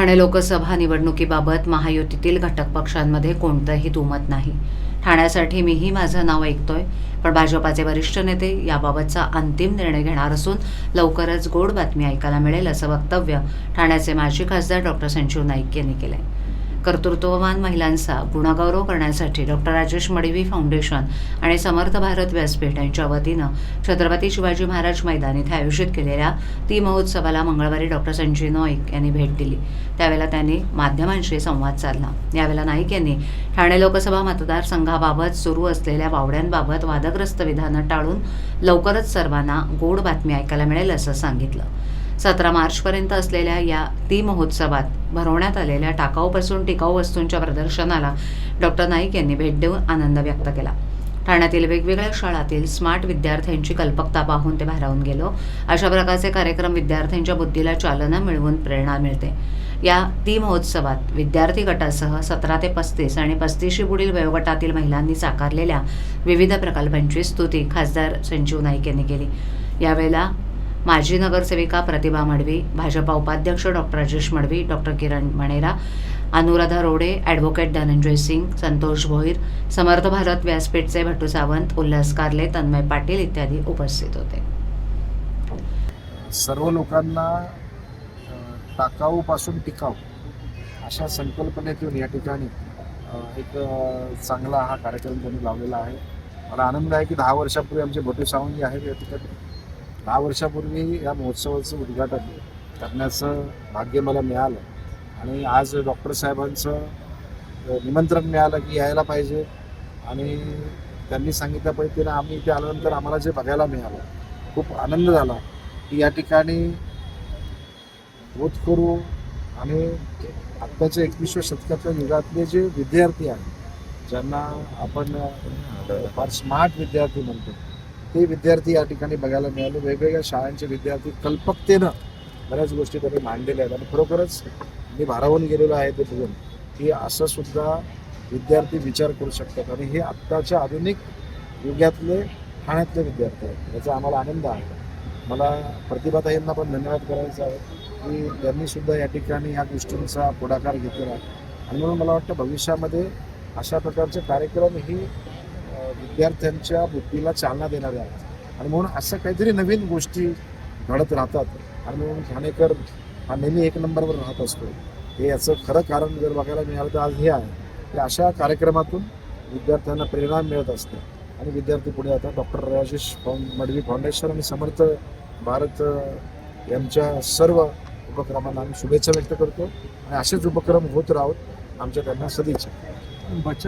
ठाणे लोकसभा निवडणुकीबाबत महायुतीतील घटक पक्षांमध्ये कोणतंही दुमत नाही. ठाण्यासाठी मीही माझं नाव ऐकतोय पण भाजपाचे वरिष्ठ नेते याबाबतचा अंतिम निर्णय घेणार असून लवकरच गोड बातमी ऐकायला मिळेल असं वक्तव्य ठाण्याचे माजी खासदार डॉक्टर संजीव नाईक यांनी केलंय. कर्तृत्ववान महिलांचा गुणगौरव करण्यासाठी डॉक्टर राजेश मडवी फाउंडेशन आणि समर्थ भारत व्यासपीठ यांच्या वतीनं छत्रपती शिवाजी महाराज मैदान इथे आयोजित केलेल्या ती महोत्सवाला मंगळवारी डॉक्टर संजय नाईक यांनी भेट दिली. त्यावेळेला त्यांनी माध्यमांशी संवाद साधला. यावेळेला नाईक यांनी ठाणे लोकसभा मतदारसंघाबाबत सुरू असलेल्या वावड्यांबाबत वादग्रस्त विधानं टाळून लवकरच सर्वांना गोड बातमी ऐकायला मिळेल असं सांगितलं. सतरा मार्चपर्यंत असलेल्या या ती महोत्सवात भरवण्यात आलेल्या टाकाऊपासून टिकाऊ वस्तूंच्या प्रदर्शनाला डॉक्टर नाईक यांनी भेट देऊन आनंद व्यक्त केला. ठाण्यातील वेगवेगळ्या शाळातील स्मार्ट विद्यार्थ्यांची कल्पकता पाहून ते भारावून गेलो. अशा प्रकारचे कार्यक्रम विद्यार्थ्यांच्या बुद्धीला चालना मिळवून प्रेरणा मिळते. या ती महोत्सवात विद्यार्थी गटासह सतरा ते पस्तीस आणि पस्तीसशी पुढील वयोगटातील महिलांनी साकारलेल्या विविध प्रकल्पांची स्तुती खासदार संजीव नाईक यांनी केली. यावेळेला माजी नगरसेविका प्रतिभा मडवी भाजपा उपाध्यक्ष doctor Rajesh Madavi doctor Kiran Manera Anuradha Rode advocate Dhananjay Singh Santosh Bhoir Samarth Bharat व्यासपीठचे Bhattu Sawant Ulhas Karle Tanmay Patil इत्यादी उपस्थित होते. सर्व लोकांना टाकाऊपासून टिकाऊ अशा संकल्पनेतून या ठिकाणी एक चांगला हा कार्यक्रम त्यांनी लावलेला आहे. मला आनंद आहे की दहा वर्षापूर्वी आमचे भटू सावंत जे आहेत या ठिकाणी दहा वर्षापूर्वी या महोत्सवाचं उद्घाटन करण्याचं भाग्य मला मिळालं. आणि आज डॉक्टर साहेबांचं निमंत्रण मिळालं की यायला पाहिजे. आणि त्यांनी सांगितल्या पद्धतीनं आम्ही इथे आल्यानंतर आम्हाला जे बघायला मिळालं खूप आनंद झाला की या ठिकाणी होतकरू आणि आत्ताच्या एकविसव्या शतकातल्या युगातले जे विद्यार्थी आहेत ज्यांना आपण फार स्मार्ट विद्यार्थी म्हणतो ते विद्यार्थी या ठिकाणी बघायला मिळाले. वेगवेगळ्या शाळांचे विद्यार्थी कल्पकतेनं बऱ्याच गोष्टी त्यांनी मांडलेल्या आहेत. आणि खरोखरच मी भारावून गेलेलो आहे ते बघून. की असं सुद्धा विद्यार्थी विचार करू शकतात. आणि हे आत्ताच्या आधुनिक युगातले ठाण्यातले विद्यार्थी आहेत. याचा आम्हाला आनंद आहे. मला प्रतिभाताईंना पण धन्यवाद करायचा आहे. की त्यांनी सुद्धा या ठिकाणी या गोष्टींचा पुढाकार घेतलेला आहे. आणि म्हणून मला वाटतं भविष्यामध्ये अशा प्रकारचे कार्यक्रम ही विद्यार्थ्यांच्या बुद्धीला चालना देणाऱ्या आहेत. आणि म्हणून असं काहीतरी नवीन गोष्टी घडत राहतात. आणि म्हणून ठाणेकर हा नेहमी एक नंबरवर राहत असतो. हे याचं खरं कारण जर बघायला मिळालं तर आज हे आहे. की अशा कार्यक्रमातून विद्यार्थ्यांना प्रेरणा मिळत असते. आणि विद्यार्थी पुढे आता doctor Rajesh found Madavi foundation आणि समर्थ भारत यांच्या सर्व उपक्रमांना आम्ही शुभेच्छा व्यक्त करतो. आणि असेच उपक्रम होत राहोत आमच्या त्यांना सदिच्छा. बचत